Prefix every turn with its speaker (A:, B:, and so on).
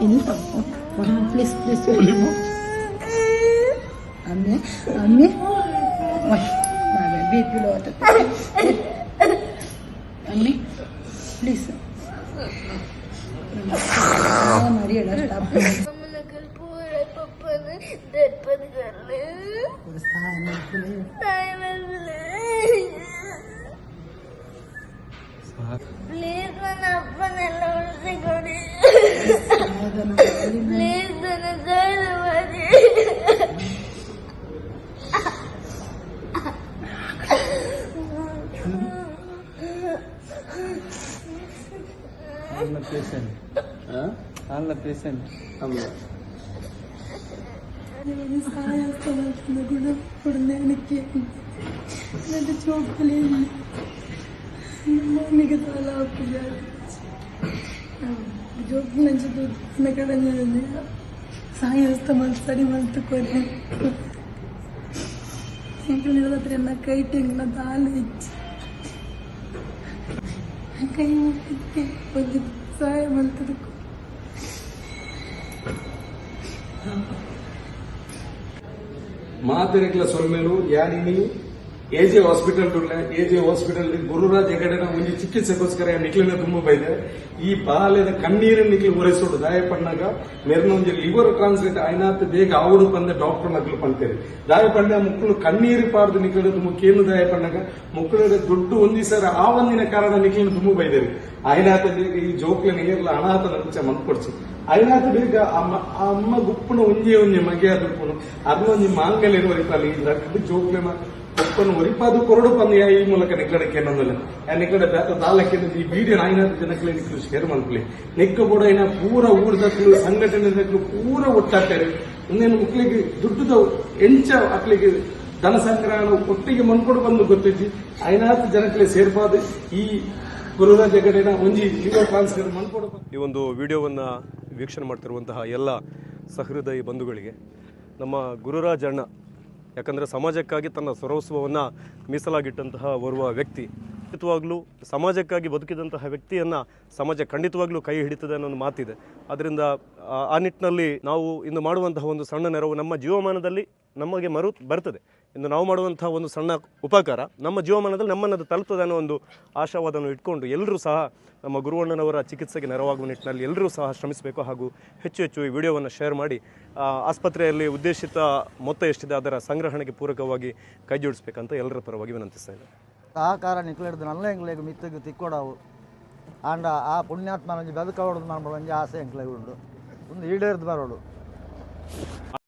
A: Please please വരുമോ അമ്മേ അമ്മേ വീട്ടിലോട്ട് അമ്മേ പ്ലീസ് ഒരു സ്ഥാനം
B: I'm a patient. Huh? I'm a patient. I'm a...
C: സഹായസ്ഥലത്തുനിന്ന് ഗുണപ്പെടുന്ന എനിക്ക് എന്റെ ചോപ്പിലേ മികച്ച ലാഭത്തില്ല ജോബിനഞ്ചത് കടഞ്ഞതിന് സഹായസ്ഥ മത്സരി മത്തൊക്കെ എങ്ങനെ അത്ര എന്നെ കയറ്റി ഇങ്ങനെ താലിച്ച് ಕೈ ಮುಟ್ಟಿದ್ದೆ ಒಂದು ಸಹಾಯ ಮಲ್ತದಕ್ಕೂ
D: ಮಾತೆರೆಗ್ಲ ಸೊಲ್ಮೆಲು ಯಾನಿನಿ J hospital A A J hospital Gururaj ಹೆಗಡೆನ ಒಂಜಿ ಚಿಕಿತ್ಸೆಗೋಸ್ಕರ ನಿಕ್ಲಿನ ತುಂಬ ಬೈದೆ. ಈ ಬಾಲ್ಯದ ಕಣ್ಣೀರಿನ ನಿಕ್ಲಿ ಒರೆಸೋಡು ದಾಯ ಪಣ್ಣಾಗ ಮೆರ್ನ ಒಂಜಿ ಲಿವರ್ ಟ್ರಾನ್ಸ್ಲೇಟ್ ಐನಾತ್ ಬೇಗ ಆವಡು ಬಂದ ಡಾಕ್ಟರ್ ನಕಲು ಪಂತೇರಿ ಪಂಡ ಮುಕ್ಕಳು ಕಣ್ಣೀರು ಪಾರ್ದು ನಿಕ್ಲಿನ ತುಂಬ ಕೇನು ದಾಯ ಪಣ್ಣಾಗ ದೊಡ್ಡ ದುಡ್ಡು ಒಂದಿ ಸರ ಆ ಒಂದಿನ ಕಾರಣ ನಿಕ್ಲಿನ ತುಂಬ ಬೈದೇರಿ ಆಯ್ನಾತ ಬೇಗ ಈ ಜೋಕ್ಲಿನ ಏರ್ಲ ಅನಾಥ ನಂಚ ಮನ್ಕೊಡ್ಸಿ. ಐನಾತ ಬೇಗ ಅಮ್ಮ ಆ ಅಮ್ಮ ಗುಪ್ಪನ ಒಂಜಿ ಒಂಜಿ ಮಗೆ ಅದುಪ್ಪುನು ಅದನ್ನ ಒಂಜಿ ಮಾಂಗಲ್ಯ ಇರುವ ರಕ್ತ ಜೋಕ್ಲೆನ ಒಪ್ಪನು ಒರಿಪಾದು ಕೊರಡು ಪಂದ್ಯ ಈ ಮೂಲಕ ನಿಕ್ಕಡಕ್ಕೆ ಅನ್ನೋದಿಲ್ಲ. ಆ ನಿಕ್ಕಡ ಬೇತ ಈ ಬೀಡಿ ಐನಾತ ಜನಕ್ಕೆ ಶೇರ್ ಮಾಡ್ಕೊಳ್ಳಿ. ನಿಕ್ಕ ಏನ ಪೂರ ಸಂಘಟನೆ ಸಂಘಟನೆದಕ್ಲು ಪೂರ ಒಟ್ಟಾಗ್ತಾರೆ ಇನ್ನೇನು ಮಕ್ಳಿಗೆ ದುಡ್ಡದ ಎಂಚ ಮಕ್ಳಿಗೆ ಧನ ಸಂಗ್ರಹಣ ಒಟ್ಟಿಗೆ ಮನ್ಕೊಡು ಬಂದು ಗೊತ್ತೈತಿ. ಐನಾತ್ ಜನಕ್ಕೆ ಸೇರ್ಪಾದು ಈ ಗುರುರಾಜ ಗಡೆನ ಒಂಜಿ ಜೀವ ಟ್ರಾನ್ಸ್ಫರ್ ಮನ್ಕೊಡು
E: ಈ ಒಂದು ವಿಡಿಯೋವನ್ನು ವೀಕ್ಷಣೆ ಮಾಡ್ತಿರುವಂತಹ ಎಲ್ಲ ಸಹೃದಯಿ ಬಂಧುಗಳಿಗೆ ನಮ್ಮ ಗುರುರಾಜ್ ಅಣ್ಣ ಯಾಕಂದರೆ ಸಮಾಜಕ್ಕಾಗಿ ತನ್ನ ಸರ್ವಸ್ವವನ್ನು ಮೀಸಲಾಗಿಟ್ಟಂತಹ ಓರ್ವ ವ್ಯಕ್ತಿ. ಖಂಡಿತವಾಗ್ಲೂ ಸಮಾಜಕ್ಕಾಗಿ ಬದುಕಿದಂತಹ ವ್ಯಕ್ತಿಯನ್ನು ಸಮಾಜ ಖಂಡಿತವಾಗ್ಲೂ ಕೈ ಹಿಡಿತದೆ ಅನ್ನೋ ಒಂದು ಮಾತಿದೆ. ಅದರಿಂದ ಆ- ಆ ನಿಟ್ಟಿನಲ್ಲಿ ನಾವು ಇಂದು ಮಾಡುವಂತಹ ಒಂದು ಸಣ್ಣ ನೆರವು ನಮ್ಮ ಜೀವಮಾನದಲ್ಲಿ ನಮಗೆ ಮರು ಬರ್ತದೆ. ಇಂದು ನಾವು ಮಾಡುವಂಥ ಒಂದು ಸಣ್ಣ ಉಪಕಾರ, ನಮ್ಮ ಜೀವಮಾನದಲ್ಲಿ ನಮ್ಮನ್ನದು ತಲುಪ್ತದೆ ಅನ್ನೋ ಒಂದು ಆಶಾವಾದವನ್ನು ಇಟ್ಕೊಂಡು ಎಲ್ಲರೂ ಸಹ ನಮ್ಮ ಗುರುವಣ್ಣನವರ ಚಿಕಿತ್ಸೆಗೆ ನೆರವಾಗುವ ನಿಟ್ಟಿನಲ್ಲಿ ಎಲ್ಲರೂ ಸಹ ಶ್ರಮಿಸಬೇಕು ಹಾಗೂ ಹೆಚ್ಚು ಹೆಚ್ಚು ಈ ವಿಡಿಯೋವನ್ನು ಶೇರ್ ಮಾಡಿ ಆಸ್ಪತ್ರೆಯಲ್ಲಿ ಉದ್ದೇಶಿತ ಮೊತ್ತ ಎಷ್ಟಿದೆ ಅದರ ಸಂಗ್ರಹಣೆಗೆ ಪೂರಕವಾಗಿ ಕೈ ಜೋಡಿಸ್ಬೇಕಂತ ಎಲ್ಲರ ಪರವಾಗಿ ವಿನಂತಿಸ್ತಾ
F: ಸಹಕಾರ ನಿಕ್ಲಿಡ್ದು ನಲ್ಲ ಎಂಕ್ಲೆಗ್ ಮಿತ್ತಿಗೆ ತಿಕ್ಕೊಡವು. ಆಂಡ ಆ ಪುಣ್ಯಾತ್ಮ ಒಂಜಿ ಬದುಕ ಹೊಡೆದು ಮಾಡ್ಬೋದು ಆಸೆ ಎಂಕ್ಲೆಗ್ ಉಂಡು. ಒಂದು ಈಡೇರ್ದು ಬರೋಡು